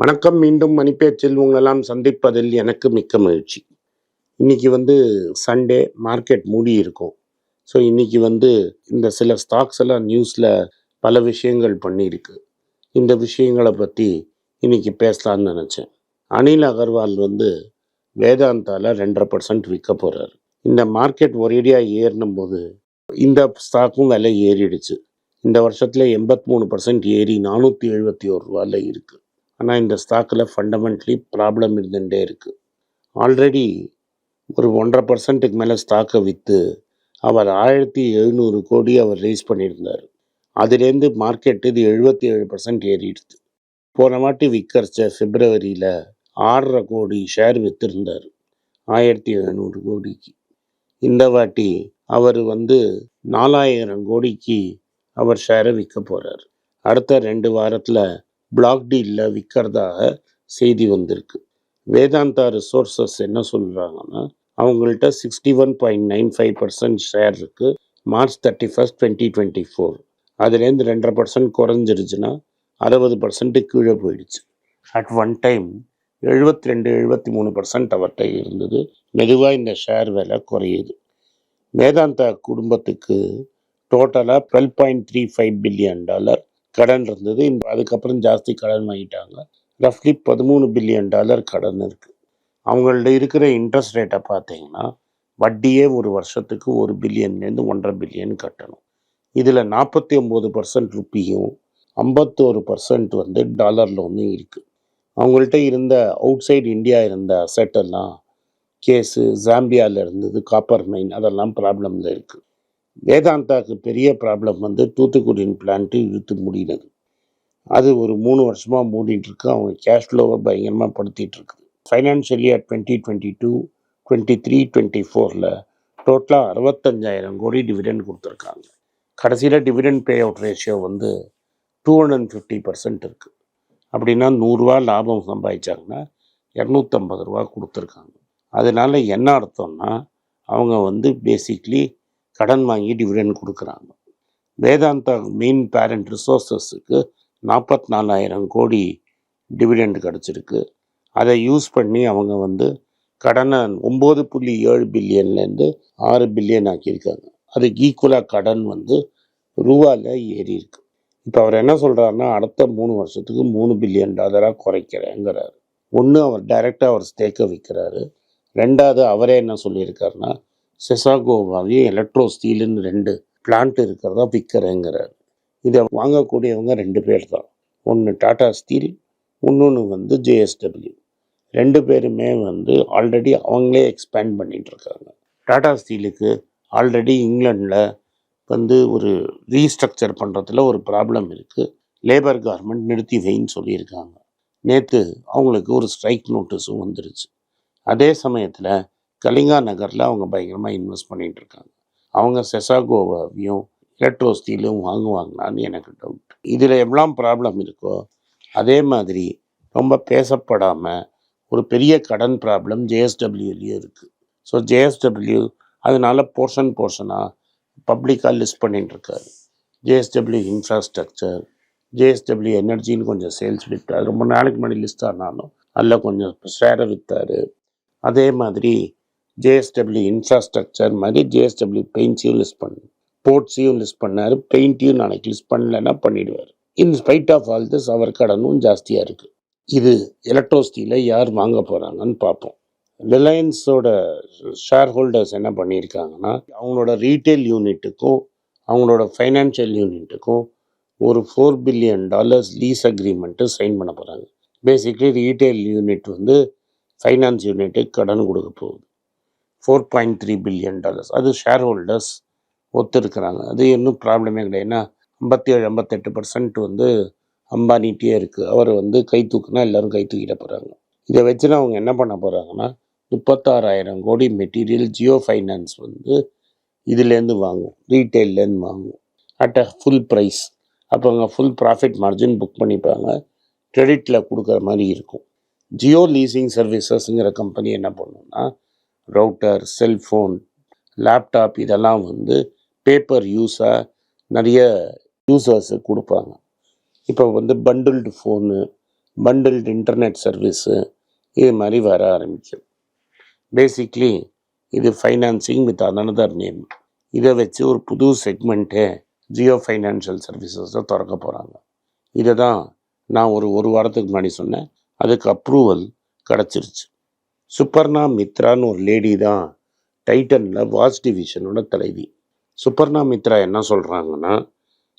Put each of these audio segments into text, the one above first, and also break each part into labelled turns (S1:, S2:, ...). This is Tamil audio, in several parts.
S1: வணக்கம் மீண்டும் மணிப்பேச்சில் உங்களெல்லாம் சந்திப்பதில் எனக்கு மிக்க மகிழ்ச்சி. இன்னைக்கு வந்து சண்டே மார்க்கெட் மூடி இருக்கும். ஸோ இன்னைக்கு வந்து இந்த சில ஸ்டாக்ஸ் எல்லாம் நியூஸில் பல விஷயங்கள் பண்ணியிருக்கு. இந்த விஷயங்களை பற்றி இன்னைக்கு பேசலாம்னு நினச்சேன். அனில் அகர்வால் வந்து வேதாந்தால ரெண்டரை பர்சன்ட் விற்க போகிறார் இந்த மார்க்கெட் ஒரேடியாக ஏறினும் போது இந்த ஸ்டாக்கும் விலை ஏறிடுச்சு. இந்த வருஷத்தில் எண்பத்தி மூணு பர்சன்ட் ஏறி நானூற்றி எழுபத்தி ஒரு ரூபாயில் இருக்குது ஆனால் இந்த ஸ்டாக்கில் ஃபண்டமெண்ட்லி ப்ராப்ளம் இருந்துகிட்டே இருக்குது ஆல்ரெடி ஒரு ஒன்றரை பர்சன்ட்டுக்கு மேலே ஸ்டாக்கை விற்று அவர் ஆயிரத்தி எழுநூறு கோடி அவர் ரைஸ் பண்ணியிருந்தார். அதுலேருந்து மார்க்கெட் இது எழுபத்தி ஏழு பர்சன்ட் ஏறிடுது போன வாட்டி விற்கரிச்ச பிப்ரவரியில் ஆறரை கோடி ஷேர் விற்றுருந்தார் ஆயிரத்தி எழுநூறு கோடிக்கு. இந்த வாட்டி அவர் வந்து நாலாயிரம் கோடிக்கு அவர் ஷேரை விற்க போகிறார் அடுத்த ரெண்டு வாரத்தில் பிளாக் டீலில் விற்கிறதாக செய்தி வந்திருக்கு. வேதாந்தா ரிசோர்ஸஸ் என்ன சொல்கிறாங்கன்னா அவங்கள்ட்ட sixty one point nine five percent share இருக்குது March thirty first twenty twenty four அதுலேருந்து ரெண்டரை பர்சன்ட் குறைஞ்சிருச்சுன்னா அறுபது பர்சன்ட்டு கீழே போயிடுச்சு. அட் ஒன் டைம் எழுபத்தி ரெண்டு எழுபத்தி மூணு பர்சன்ட் அவர்கிட்ட இருந்தது. மெதுவாக இந்த ஷேர் விலை குறையுது. வேதாந்தா குடும்பத்துக்கு டோட்டலாக twelve point three five billion dollar கடன் இருந்தது. அதுக்கப்புறம் ஜாஸ்தி கடன் வாங்கிட்டாங்க. ரஃப்லி பதிமூணு பில்லியன் டாலர் கடன் இருக்குது அவங்கள்ட்ட இருக்கிற இன்ட்ரெஸ்ட் ரேட்டை பார்த்தீங்கன்னா வட்டியே ஒரு வருஷத்துக்கு ஒரு பில்லியன்லேருந்து ஒன்றரை பில்லியன் கட்டணும். இதில் நாற்பத்தி ஒம்பது பர்சன்ட் ருப்பியும் ஐம்பத்தோரு பர்சன்ட் வந்து டாலர் லோனும் இருக்குது அவங்கள்ட்ட இருந்த அவுட் சைடு இந்தியா இருந்த அசட்டெல்லாம் கேஸு ஜாம்பியாவில் இருந்தது காப்பர் மைன் அதெல்லாம் ப்ராப்ளமில் இருக்குது வேதாந்தாக்கு பெரிய ப்ராப்ளம் வந்து தூத்துக்குடியின் பிளான்ட்டு இழுத்து மூடினது. அது ஒரு மூணு வருஷமாக மூடிட்டு இருக்கு அவங்க கேஷ் ஃப்ளோவை பயங்கரமாக படுத்திட்டு இருக்குது financial year twenty twenty two twenty three twenty ஃபோரில் டோட்டலாக அறுபத்தஞ்சாயிரம் கோடி டிவிடெண்ட் கொடுத்துருக்காங்க. கடைசியில் டிவிடெண்ட் பே அவுட் ரேஷியோ வந்து டூ ஹண்ட்ரட் ஃபிஃப்டி பர்சன்ட் இருக்குது அப்படின்னா நூறுரூவா லாபம் சம்பாதிச்சாங்கன்னா இரநூத்தம்பது ரூபா கொடுத்துருக்காங்க. அதனால் என்ன அர்த்தம்னா அவங்க வந்து பேசிக்லி கடன் வாங்கி டிவிடெண்ட் கொடுக்குறாங்க? வேதாந்தா மெயின் பேரண்ட் ரிசோர்ஸஸுக்கு நாற்பத்தி நாலாயிரம் கோடி டிவிடெண்ட் கிடச்சிருக்கு. அதை யூஸ் பண்ணி அவங்க வந்து கடனை ஒம்பது புள்ளி ஏழு பில்லியன்லேருந்து ஆறு பில்லியன் ஆக்கியிருக்காங்க. அதுக்கு ஈக்குவலாக கடன் வந்து ரூபாவில் ஏறி இருக்கு இப்போ அவர் என்ன சொல்கிறாருன்னா அடுத்த மூணு வருஷத்துக்கு மூணு பில்லியன் டாலராக குறைக்கிறேங்கிறாரு. ஒன்று அவர் டைரெக்டாக அவர் ஸ்டேக்கை விற்கிறாரு. ரெண்டாவது அவரே என்ன சொல்லியிருக்காருன்னா செசாகோவாவையும் எலக்ட்ரோ ஸ்டீலுன்னு ரெண்டு பிளான்ட் இருக்கிறதா விற்கிறேங்கிறார் இதை வாங்கக்கூடியவங்க ரெண்டு பேர் தான் ஒன்று டாடா ஸ்டீல் இன்னொன்று வந்து ஜேஎஸ்டபிள்யூ ரெண்டு பேருமே வந்து ஆல்ரெடி அவங்களே எக்ஸ்பேண்ட் பண்ணிட்டு இருக்காங்க டாடா ஸ்டீலுக்கு ஆல்ரெடி இங்கிலாண்டில் வந்து ஒரு ரீஸ்ட்ரக்சர் பண்ணுறதுல ஒரு ப்ராப்ளம் இருக்குது லேபர் கார்மெண்ட் நிறுத்தி வைன்னு சொல்லியிருக்காங்க. நேற்று அவங்களுக்கு ஒரு ஸ்ட்ரைக் நோட்டீஸும் வந்துருச்சு. அதே சமயத்தில் கலிங்கா நகரில் அவங்க பயங்கரமாக இன்வெஸ்ட் பண்ணிகிட்டு இருக்காங்க. அவங்க செசாகோவாவையும் எலக்ட்ரோ ஸ்டீலும் வாங்குவாங்களான்னு எனக்கு டவுட் இதில் எவ்வளோ ப்ராப்ளம் இருக்கோ அதே மாதிரி ரொம்ப பேசப்படாமல் ஒரு பெரிய கடன் ப்ராப்ளம் ஜேஎஸ்டபிள்யூலேயும் இருக்குது ஸோ ஜேஎஸ்டபிள்யூ அதனால் போர்ஷன் போர்ஷனாக பப்ளிக்காக லிஸ்ட் பண்ணிட்டுருக்காரு ஜேஎஸ்டபிள்யூ இன்ஃப்ராஸ்ட்ரக்சர் ஜேஎஸ்டபிள்யூ எனர்ஜின்னு கொஞ்சம் சேல்ஸ் விட்டார் ரொம்ப நாளைக்கு முன்னாடி லிஸ்ட் ஆனாலும் அதில் கொஞ்சம் ஷேரை விற்றாரு அதே மாதிரி ஜேஎஸ்டபிள்யூ இன்ஃப்ராஸ்ட்ரக்சர் மாதிரி ஜேஎஸ்டபிள்யூ பெயிண்ட்ஸையும் லிஸ்ட் பண்ணு. போர்ட்ஸையும் லிஸ்ட் பண்ணார் பெயிண்ட்டையும் நாளைக்கு லிஸ்ட் பண்ணலன்னா பண்ணிடுவார். In spite of all this அவர் கடனும் ஜாஸ்தியாக இருக்குது இது எலக்ட்ரோசிட்டியில் யார் வாங்க போகிறாங்கன்னு பார்ப்போம் ரிலையன்ஸோட ஷேர் ஹோல்டர்ஸ் என்ன பண்ணியிருக்காங்கன்னா அவங்களோட ரீட்டைல் யூனிட்டுக்கும் அவங்களோட ஃபைனான்ஷியல் யூனிட்டுக்கும் ஒரு four billion dollars lease agreement sign பண்ண போகிறாங்க பேசிக்லி ரீட்டைல் யூனிட் வந்து ஃபைனான்ஸ் யூனிட்டுக்கு கடன் கொடுக்க போகுது. Four point three billion dollars அது ஷேர் ஹோல்டர்ஸ் ஒத்துருக்குறாங்க. அது இன்னும் ப்ராப்ளமே கிடையாது. ஏன்னா ஐம்பத்தி ஏழு ஐம்பத்தெட்டு பர்சன்ட் வந்து அம்பானிட்டே இருக்குது அவர் வந்து கை தூக்குனா எல்லாரும் கை தூக்கிட போகிறாங்க இதை வச்சுன்னு அவங்க என்ன பண்ண போகிறாங்கன்னா முப்பத்தாறாயிரம் கோடி மெட்டீரியல் ஜியோ ஃபைனான்ஸ் வந்து இதுலேருந்து வாங்கும். ரீட்டைல்லேருந்து வாங்கும். அட் அ ஃபுல் ப்ரைஸ் அப்போ அவங்க ஃபுல் ப்ராஃபிட் மார்ஜின் புக் பண்ணிப்பாங்க. கிரெடிட்டில் கொடுக்குற மாதிரி இருக்கும். ஜியோ லீசிங் சர்வீசஸ்ங்கிற கம்பெனி என்ன பண்ணுன்னா ரவுட்டர் செல்ஃபோன் லேப்டாப் இதெல்லாம் வந்து பேப்பர் யூஸாக நிறைய யூசர்ஸு கொடுப்பாங்க. இப்போ வந்து bundled phone bundled internet service இது மாதிரி வர ஆரம்பிக்கும் பேசிக்லி இது ஃபைனான்சிங் வித் அனதர் நேம் இதை வச்சு ஒரு புது செக்மெண்ட்டே ஜியோ ஃபைனான்ஷியல் சர்வீசஸை திறக்க போகிறாங்க இதை தான் நான் ஒரு ஒரு வாரத்துக்கு முன்னாடி சொன்னேன். அதுக்கு அப்ரூவல் கிடச்சிருச்சு. சுப்பர்ணா மித்ரான்னு ஒரு லேடி தான் டைட்டனில் வாட்ச் டிவிஷனோட தலைவி. சுப்பர்ணா மித்ரா என்ன சொல்கிறாங்கன்னா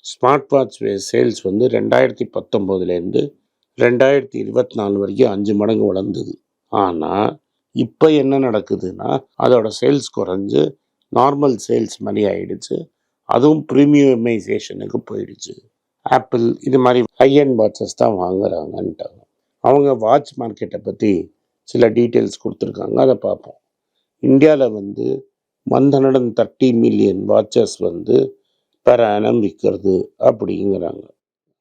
S1: ஸ்மார்ட் வாட்ச் சேல்ஸ் வந்து ரெண்டாயிரத்தி பத்தொம்போதுலேருந்து ரெண்டாயிரத்தி இருபத்தி நாலு வரைக்கும் அஞ்சு மடங்கு வளர்ந்தது. ஆனால் இப்போ என்ன நடக்குதுன்னா அதோட சேல்ஸ் குறைஞ்சு நார்மல் சேல்ஸ் மாதிரி ஆயிடுச்சு. அதுவும் ப்ரீமியமைசேஷனுக்கு போயிடுச்சு. ஆப்பிள் இது மாதிரி ஹையன் வாட்சஸ் தான் வாங்குறாங்கன்ட்டாங்க. அவங்க வாட்ச் மார்க்கெட்டை பற்றி சில டீட்டெயில்ஸ் கொடுத்துருக்காங்க. அதை பார்ப்போம். இந்தியாவில் வந்து one hundred and thirty million watches வந்து பெர் ஆனம் விற்கிறது அப்படிங்கிறாங்க.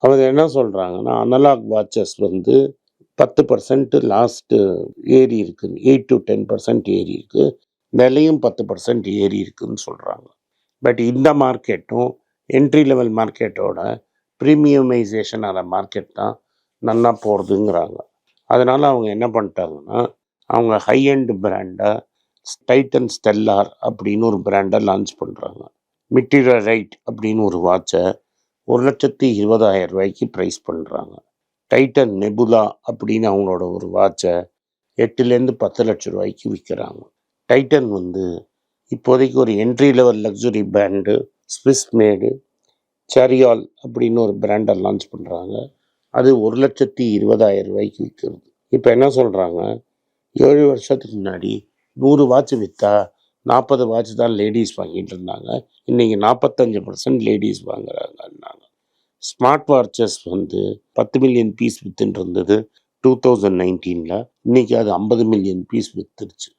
S1: அவங்க என்ன சொல்கிறாங்கன்னா அனலாக் வாட்சஸ் வந்து பத்து பர்சன்ட் லாஸ்ட்டு ஏறி இருக்குது எயிட் டு டென் பர்சன்ட் ஏறி இருக்கு. விலையும் பத்து பர்சன்ட் ஏறி இருக்குன்னு சொல்கிறாங்க பட் இந்த மார்க்கெட்டும் என்ட்ரி லெவல் மார்க்கெட்டோட ப்ரீமியமைசேஷன் ஆன மார்க்கெட் தான் நல்லா போகிறதுங்கிறாங்க அதனால் அவங்க என்ன பண்ணிட்டாங்கன்னா அவங்க ஹை அண்ட் பிராண்டை டைட்டன் ஸ்டெல்லார் அப்படின்னு ஒரு பிராண்டை லான்ச் பண்ணுறாங்க மிட்டீரியல் ரைட் அப்படின்னு ஒரு வாட்சை ஒரு லட்சத்தி இருபதாயிரம் ரூபாய்க்கு ப்ரைஸ் பண்ணுறாங்க டைட்டன் நெபுலா அப்படின்னு அவங்களோட ஒரு வாட்சை எட்டுலேருந்து பத்து லட்ச ரூபாய்க்கு விற்கிறாங்க. டைட்டன் வந்து இப்போதைக்கு ஒரு entry level luxury brand Swiss made சரியால் அப்படின்னு ஒரு பிராண்டை லான்ச் பண்ணுறாங்க அது ஒரு லட்சத்தி இருபதாயிரம் ரூபாய்க்கு விற்கிறது. இப்போ என்ன சொல்கிறாங்க ஏழு வருஷத்துக்கு முன்னாடி நூறு வாட்ச் விற்றா நாற்பது வாட்ச் தான் லேடிஸ் வாங்கிட்டு இருந்தாங்க. இன்றைக்கி நாற்பத்தஞ்சு பர்சன்ட் லேடிஸ் வாங்குறாங்கன்னாங்க. ஸ்மார்ட் வாட்சஸ் வந்து பத்து மில்லியன் பீஸ் வித்துன்னு இருந்தது டூ தௌசண்ட் நைன்டீனில் இன்றைக்கி அது ஐம்பது மில்லியன் பீஸ் வித்துருச்சு.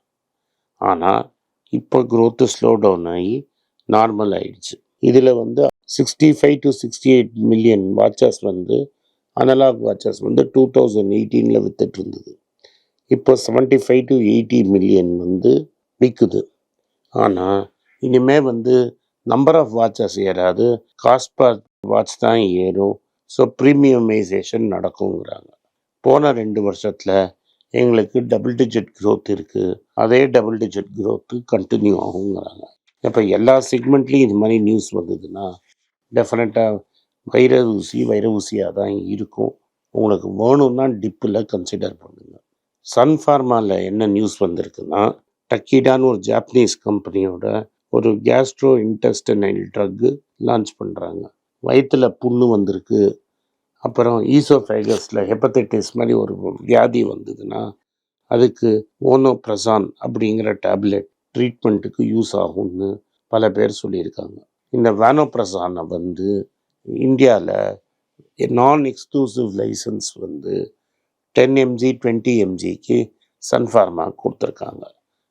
S1: ஆனால் இப்போ க்ரோத்து ஸ்லோ டவுன் ஆகி நார்மல் ஆயிடுச்சு. இதில் வந்து sixty five to sixty eight million watches வந்து அனலாக் வாட்சஸ் வந்து டூ தௌசண்ட் எயிட்டீனில் வித்துட்டு இருந்தது இப்போ seventy five to eighty million வந்து விற்குது ஆனால் இனிமேல் வந்து நம்பர் ஆஃப் வாட்சஸ் ஏறாது காஸ்ட் பர் வாட்ச் தான் ஏறும். ஸோ ப்ரீமியமைசேஷன் நடக்குங்கிறாங்க போன ரெண்டு வருஷத்தில் எங்களுக்கு டபுள் டிஜிட் க்ரோத் இருக்குது அதே டபுள் டிஜிட் க்ரோத்து கண்டினியூ ஆகுங்கிறாங்க இப்போ எல்லா செக்மெண்ட்லேயும் இது மாதிரி நியூஸ் வந்ததுன்னா டெஃபினட்டாக வைர ஊசி வைர ஊசியாக தான் இருக்கும். உங்களுக்கு வேணும்னா டிப்பில் கன்சிடர் பண்ணுங்க. சன் ஃபார்மாவில் என்ன நியூஸ் வந்திருக்குன்னா டக்கீடான்னு ஒரு ஜாப்பனீஸ் கம்பெனியோட ஒரு கேஸ்ட்ரோ இன்டெஸ்டனைல் ட்ரக்கு லான்ச் பண்ணுறாங்க வயிற்றுல புண்ணு வந்திருக்கு. அப்புறம் ஈசோஃபைகஸில் ஹெப்பத்தைட்டிஸ் மாதிரி ஒரு வியாதி வந்ததுன்னா அதுக்கு ஓனோப்ரசான் அப்படிங்கிற டேப்லெட் ட்ரீட்மெண்ட்டுக்கு யூஸ் ஆகும்னு பல பேர் சொல்லியிருக்காங்க. இந்த வேனோப்ரசானை வந்து இந்தியாவில் நான் எக்ஸ்க்ளூசிவ் லைசன்ஸ் வந்து டென் எம்ஜி டுவெண்ட்டி எம்ஜிக்கு சன்ஃபார்மா கொடுத்துருக்காங்க.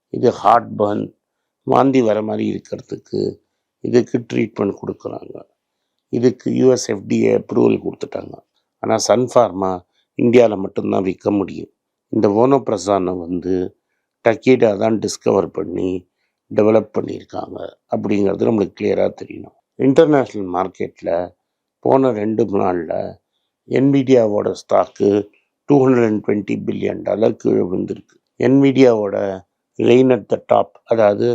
S1: இது ஹார்ட் பர்ன் வாந்தி வர மாதிரி இருக்கிறதுக்கு இதுக்கு ட்ரீட்மெண்ட் கொடுக்குறாங்க. இதுக்கு யூஎஸ் எஃப்டிஏ அப்ரூவல் கொடுத்துட்டாங்க. ஆனால் சன்ஃபார்மா இந்தியாவில் மட்டும்தான் விற்க முடியும். இந்த ஓனோப்ரசானை வந்து டக்கீடா தான் டிஸ்கவர் பண்ணி டெவலப் பண்ணியிருக்காங்க. அப்படிங்கிறது நம்மளுக்கு கிளியராக தெரியணும். இன்டர்நேஷ்னல் மார்க்கெட்டில் போன ரெண்டு நாளில் என்மீடியாவோட stock two hundred and twenty billion dollar கீழே விழுந்திருக்கு. என்மீடியாவோட ரெயின் அட் த டாப் அதாவது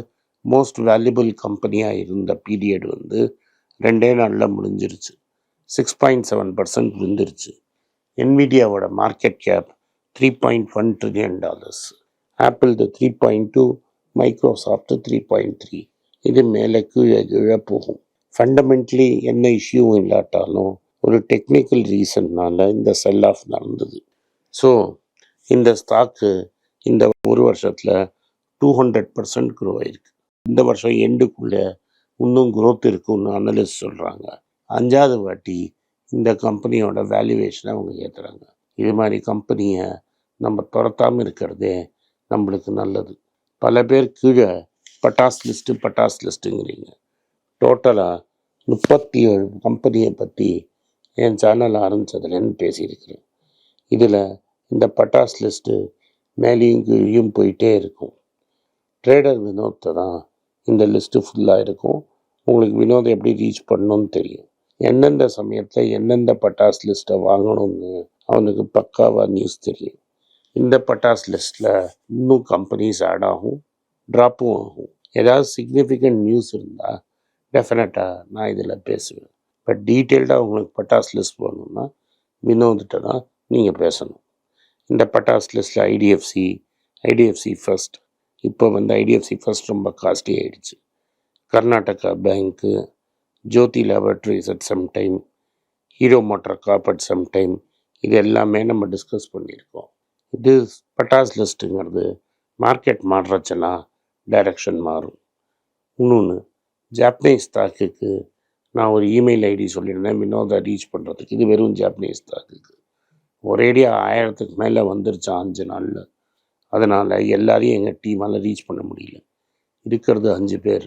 S1: மோஸ்ட் வேல்யூபிள் கம்பெனியாக இருந்த பீரியட் வந்து ரெண்டே நாளில் முடிஞ்சிருச்சு. சிக்ஸ் பாயிண்ட் செவன் பர்சன்ட் விழுந்துருச்சு. என்மீடியாவோட market cap three point one trillion dollars ஆப்பிள்து three point two Microsoft three point three இது மேலே கீழே கீழே போகும். ஃபண்டமெண்ட்லி என்ன இஷ்யூவும் இல்லாட்டாலும் ஒரு டெக்னிக்கல் ரீசன்னால இந்த செல் ஆஃப் நடந்தது. ஸோ இந்த ஸ்டாக்கு இந்த ஒரு வருஷத்தில் டூ ஹண்ட்ரட் பர்சன்ட் க்ரோ ஆயிருக்கு. இந்த வருஷம் எண்டுக்குள்ளே இன்னும் க்ரோத் இருக்குன்னு அனலிஸ்ட் சொல்கிறாங்க அஞ்சாவது வாட்டி இந்த கம்பெனியோட வேல்யூவேஷனை அவங்க ஏற்றுறாங்க இது மாதிரி கம்பெனியை நம்ம துரத்தாமல் இருக்கிறதே நம்மளுக்கு நல்லது. பல பேர் கீழே பட்டாஸ் லிஸ்ட்டு பட்டாஸ் லிஸ்ட்டுங்கிறீங்க டோட்டலாக முப்பத்தி ஏழு கம்பெனியை பற்றி என் சேனல் ஆரம்பித்ததுலேருந்து பேசியிருக்கிறேன். இதில் இந்த பட்டாஸ் லிஸ்ட்டு மேலேயும் கீழேயும் போயிட்டே இருக்கும். ட்ரேடர் வினோத்தை தான் இந்த லிஸ்ட்டு ஃபுல்லாக இருக்கும். உங்களுக்கு வினோதம் எப்படி ரீச் பண்ணணும்னு தெரியும். எந்தெந்த சமயத்தில் எந்தெந்த பட்டாஸ் லிஸ்ட்டை வாங்கணும்னு அவனுக்கு பக்காவாக நியூஸ் தெரியும். இந்த பட்டாஸ் லிஸ்ட்டில் இன்னும் கம்பெனிஸ் ஆட் ஆகும் ட்ராப்பும் ஆகும். ஏதாவது சிக்னிஃபிகண்ட் நியூஸ் இருந்தால் டெஃபினட்டாக நான் இதில் பேசுவேன். பட் டீட்டெயில்டாக உங்களுக்கு பட்டாஸ் லிஸ்ட் போகணுன்னா வினோத்கிட்ட தான் நீங்கள் பேசணும். இந்த பட்டாஸ் லிஸ்ட்டில் ஐடிஎஃப்சி ஐடிஎஃப்சி ஃபர்ஸ்ட் இப்போ வந்து ஐடிஎஃப்சி ஃபர்ஸ்ட் ரொம்ப காஸ்ட்லி ஆகிடுச்சு Karnataka bank Jyothy laboratories at some time Hero Moto Corp at some time இது எல்லாமே நம்ம டிஸ்கஸ் பண்ணியிருக்கோம். இது பட்டாஸ் லிஸ்ட்டுங்கிறது மார்க்கெட் மாறுறச்சுன்னா டைரக்ஷன் மாறும். இன்னொன்று ஜாப்பனீஸ் ஸ்டாக்குக்கு நான் ஒரு இமெயில் ஐடி சொல்லியிருந்தேன். வினோதை ரீச் பண்ணுறதுக்கு இது வெறும் ஜாப்பனீஸ் ஸ்டாக்குக்கு ஒரேடியாக ஆயிரத்துக்கு மேலே வந்துருச்சு அஞ்சு நாளில். அதனால் எல்லாரையும் எங்கள் டீமால் ரீச் பண்ண முடியல. இருக்கிறது அஞ்சு பேர்.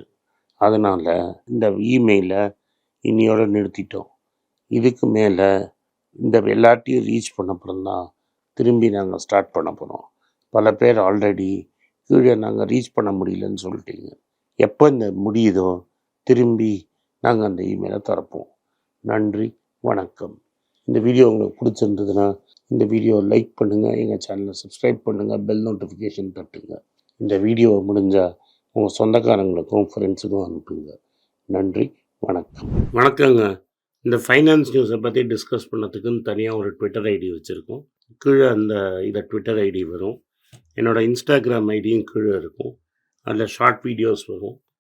S1: அதனால் இந்த இமெயிலை இன்னையோட நிறுத்திட்டோம். இதுக்கு மேலே இந்த எல்லாத்தையும் ரீச் பண்ண தான் திரும்பி நாங்கள் ஸ்டார்ட் பண்ண போகிறோம் பல பேர் ஆல்ரெடி கீழே நாங்கள் ரீச் பண்ண முடியலன்னு சொல்லிட்டீங்க. எப்போ இந்த முடியுதோ திரும்பி நாங்கள் அந்த இமெயிலை திறப்போம். நன்றி வணக்கம். இந்த வீடியோ உங்களுக்கு பிடிச்சிருந்ததுன்னா இந்த வீடியோ லைக் பண்ணுங்கள் எங்கள் சேனலை சப்ஸ்கிரைப் பண்ணுங்கள் பெல் நோட்டிஃபிகேஷன் தட்டுங்க. இந்த வீடியோ முடிஞ்சால் உங்கள் சொந்தக்காரங்களுக்கும் ஃப்ரெண்ட்ஸுக்கும் அனுப்புங்க. நன்றி வணக்கம். வணக்கங்க. இந்த ஃபைனான்ஸ் நியூஸை பற்றி டிஸ்கஸ் பண்ணதுக்குன்னு தனியாக ஒரு ட்விட்டர் ஐடி வச்சுருக்கோம். கீழே அந்த இதை ட்விட்டர் ஐடி வரும். என்னோடய இன்ஸ்டாகிராம் ஐடியும் கீழே இருக்கும். அதில் ஷார்ட் வீடியோஸ் வரும்.